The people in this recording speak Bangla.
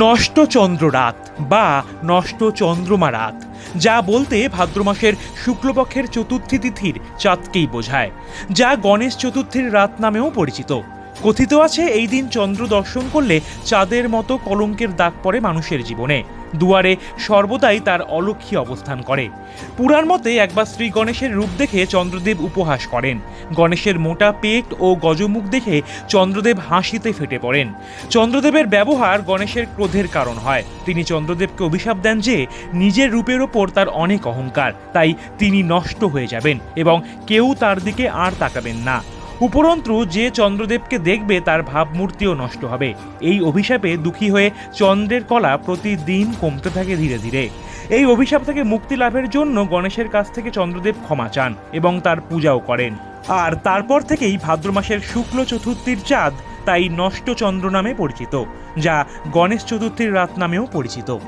নষ্ট চন্দ্র রাত বা নষ্ট চন্দ্রমা রাত যা বলতে ভাদ্র মাসের শুক্লপক্ষের চতুর্থী তিথির চাঁদকেই বোঝায়, যা গণেশ চতুর্থীর রাত নামেও পরিচিত। কথিত আছে, এই দিন চন্দ্র দর্শন করলে চাঁদের মতো কলঙ্কের দাগ পড়ে মানুষের জীবনে। দুয়ারে সর্বদাই তার অলক্ষী অবস্থান করে। পুরাণ মতে একবার শ্রী গণেশের রূপ দেখে চন্দ্রদেব উপহাস করেন। গণেশের মোটা পেট ও গজমুখ দেখে চন্দ্রদেব হাসিতে ফেটে পড়েন। চন্দ্রদেবের ব্যবহার গণেশের ক্রোধের কারণ হয়। তিনি চন্দ্রদেবকে অভিশাপ দেন যে, নিজের রূপের ওপর তার অনেক অহংকার, তাই তিনি নষ্ট হয়ে যাবেন এবং কেউ তার দিকে আর তাকাবেন না। উপরন্তু, যে চন্দ্রদেবকে দেখবে, তার ভাবমূর্তিও নষ্ট হবে। এই অভিশাপে দুঃখী হয়ে চন্দ্রের কলা প্রতিদিন কমতে থাকে ধীরে ধীরে। এই অভিশাপ থেকে মুক্তি লাভের জন্য গণেশের কাছ থেকে চন্দ্রদেব ক্ষমা চান এবং তার পূজাও করেন। আর তারপর থেকেই ভাদ্র মাসের শুক্ল চতুর্থীর চাঁদ তাই নষ্ট চন্দ্র নামে পরিচিত, যা গণেশ চতুর্থীর রাত নামেও পরিচিত।